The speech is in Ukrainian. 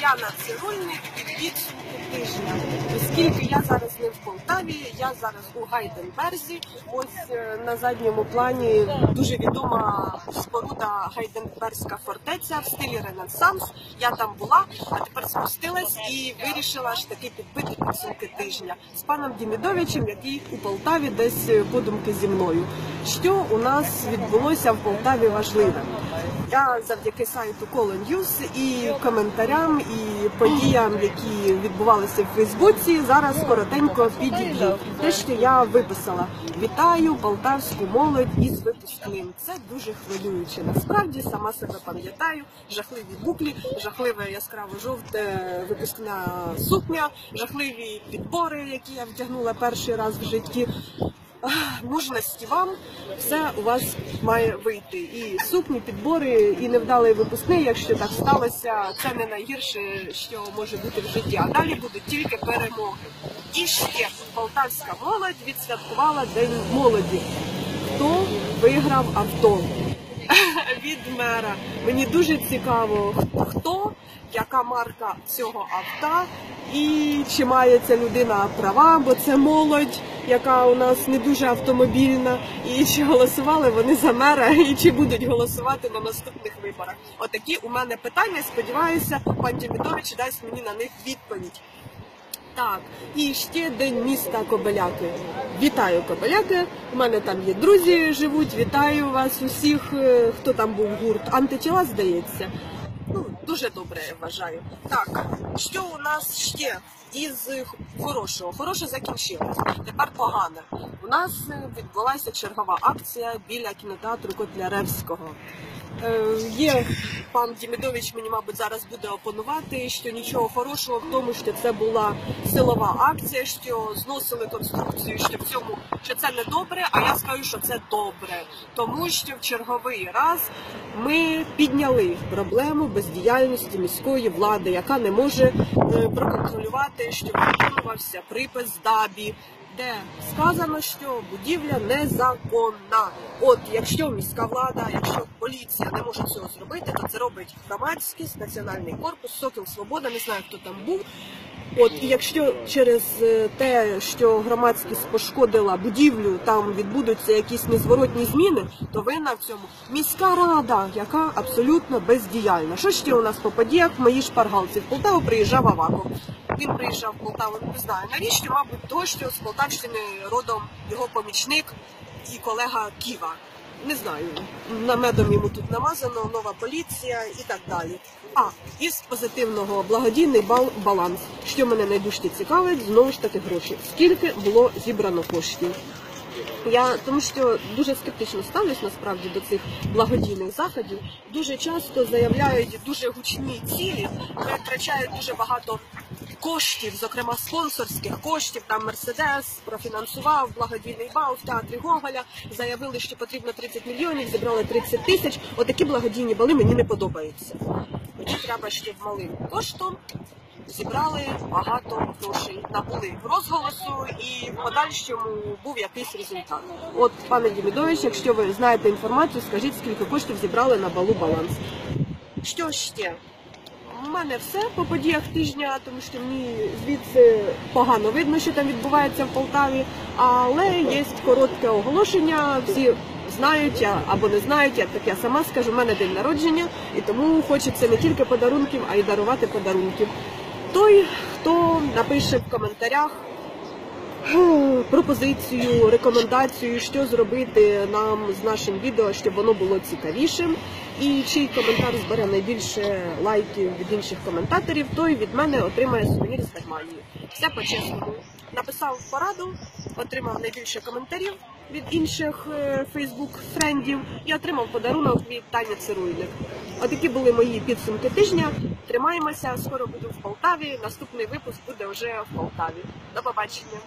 Тетяна Цирульник і підсумки тижня. Оскільки я зараз не в Полтаві, я зараз у Гайденберзі. Ось е, на задньому плані дуже відома споруда Гайденберзька фортеця в стилі Ренесанс. Я там була, а тепер спустилась і вирішила ж таки підбити підсумки тижня з паном Дімідовичем, який у Полтаві десь е, подумки зі мною. Що у нас відбулося в Полтаві важливе? Я завдяки сайту Colon News і коментарям, і подіям, які відбувалися в Фейсбуці, зараз коротенько підіб'ю те, що я виписала. Вітаю полтавську молодь із випускним. Це дуже хвилююче. Насправді сама себе пам'ятаю. Жахливі буклі, жахливе яскраво жовте випускна сукня, жахливі підбори, які я вдягнула перший раз в житті. Мужності вам все у вас має вийти. І сукні, підбори, і невдалий випускний, якщо так сталося, це не найгірше, що може бути в житті. А далі будуть тільки перемоги. І ще полтавська молодь відсвяткувала День молоді. Хто виграв авто? від мера. Мені дуже цікаво, хто, яка марка цього авто, і чи має ця людина права, бо це молодь, яка у нас не дуже автомобільна, і чи голосували вони за мера, і чи будуть голосувати на наступних виборах. Отакі у мене питання. Сподіваюся, пан Дімідович дасть мені на них відповідь. Так, і ще день міста Кобеляки. Вітаю Кобеляки. У мене там є друзі, живуть. Вітаю вас усіх, е, хто там був гурт. Антитіла, здається. Дуже добре я вважаю. Так, що у нас ще із хорошого? Хороше закінчилось. Тепер погане. У нас е, відбулася чергова акція біля кінотеатру Котляревського. Е, Є пан Дімідович мені, мабуть, зараз буде опонувати, що нічого хорошого в тому, що це була силова акція, що зносили конструкцію, що в цьому що це не добре. А я скажу, що це добре, тому що в черговий раз ми підняли проблему бездіяльності міської влади, яка не може е, проконтролювати, що виконувався припис ДАБІ де сказано, що будівля незаконна. От якщо міська влада, якщо поліція не може цього зробити, то це робить громадськість, національний корпус, Сокіл Свобода, не знаю, хто там був. От якщо через е, те, що громадськість пошкодила будівлю, там відбудуться якісь незворотні зміни, то винна в цьому міська рада, яка абсолютно бездіяльна. Що ще у нас по подіях? Мої шпаргалці в Полтаву приїжджав Аваков. Він приїжджав в Полтаву, не знаю навіщо, мабуть, того, що з Полтавщини родом його помічник і колега Ківа. Не знаю, на медом йому тут намазано, нова поліція і так далі. А із позитивного благодійний бал баланс. Що мене найдужче цікавить, знову ж таки гроші. Скільки було зібрано коштів? Я тому що дуже скептично ставлюсь насправді до цих благодійних заходів. Дуже часто заявляють дуже гучні цілі, витрачають дуже багато коштів, зокрема спонсорських коштів. Там Мерседес профінансував благодійний бал в театрі Гоголя. Заявили, що потрібно 30 мільйонів, зібрали 30 тисяч. Отакі благодійні бали мені не подобаються. Мені треба ще малим коштом. Зібрали багато грошей, набули розголосу і в подальшому був якийсь результат. От, пане Дімідович, якщо ви знаєте інформацію, скажіть, скільки коштів зібрали на балу баланс. Що ще? У мене все по подіях тижня, тому що мені звідси погано видно, що там відбувається в Полтаві. Але є коротке оголошення. Всі знають або не знають, як так я сама скажу. У мене день народження, і тому хочеться не тільки подарунків, а й дарувати подарунків. Той, хто напише в коментарях пропозицію, рекомендацію, що зробити нам з нашим відео, щоб воно було цікавішим. І чий коментар збере найбільше лайків від інших коментаторів, той від мене отримає сувенір з Германії. Все по-чесному. Написав пораду, отримав найбільше коментарів від інших фейсбук френдів і отримав подарунок від Тані Цируйник. Отакі були мої підсумки тижня. Тримаємося, скоро буду в Полтаві. Наступний випуск буде вже в Полтаві. До побачення.